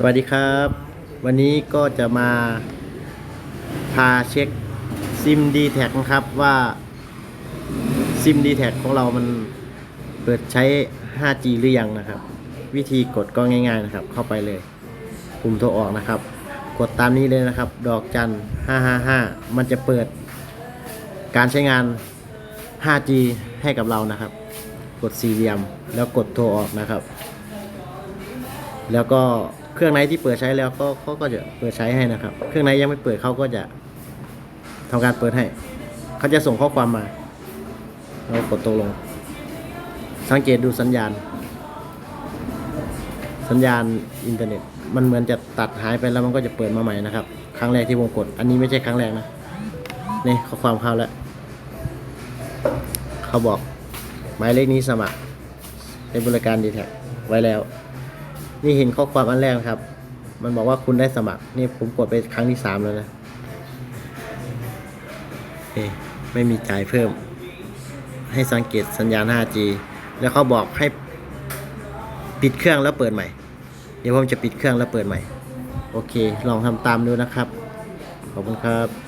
สวัสดีครับ วันนี้ก็จะมาพาเช็คซิมดีแท็นะครับว่าซิมดีแท็ของเรามันเปิดใช้ 5G หรือยังนะครับ วิธีกดก็ง่ายๆนะครับ เข้าไปเลยปุ่มโทรออกนะครับ กดตามนี้เลยนะครับ ดอกจัน 555 มันจะเปิดการใช้งาน 5G ให้กับเรานะครับ กดสี่เหลี่ยมแล้วกดโทรออกนะครับแล้วก็ เครื่องไหนที่เปิดใช้แล้วก็เขาก็จะเปิดใช้ให้นะครับ เครื่องไหนยังไม่เปิดเขาก็จะทำการเปิดให้ เขาจะส่งข้อความมา เรากดตกลง สังเกตดูสัญญาณ สัญญาณอินเทอร์เน็ต มันเหมือนจะตัดหายไปแล้วมันก็จะเปิดมาใหม่นะครับ ครั้งแรกที่ผมกด อันนี้ไม่ใช่ครั้งแรกนะ นี่ข้อความเข้าแล้ว เขาบอกหมายเลขนี้สมัครเป็นบริการดีแท็ไว้แล้ว นี่เห็นข้อความอันแรกนะครับ มันบอกว่าคุณได้สมัคร นี่ผมกดไปครั้งที่สามแล้วนะเฮ้ไม่มีจ่ายเพิ่ม ให้สังเกตสัญญาณ 5G แล้วเขาบอกให้ปิดเครื่องแล้วเปิดใหม่ เดี๋ยวผมจะปิดเครื่องแล้วเปิดใหม่ โอเค ลองทำตามดูนะครับ ขอบคุณครับ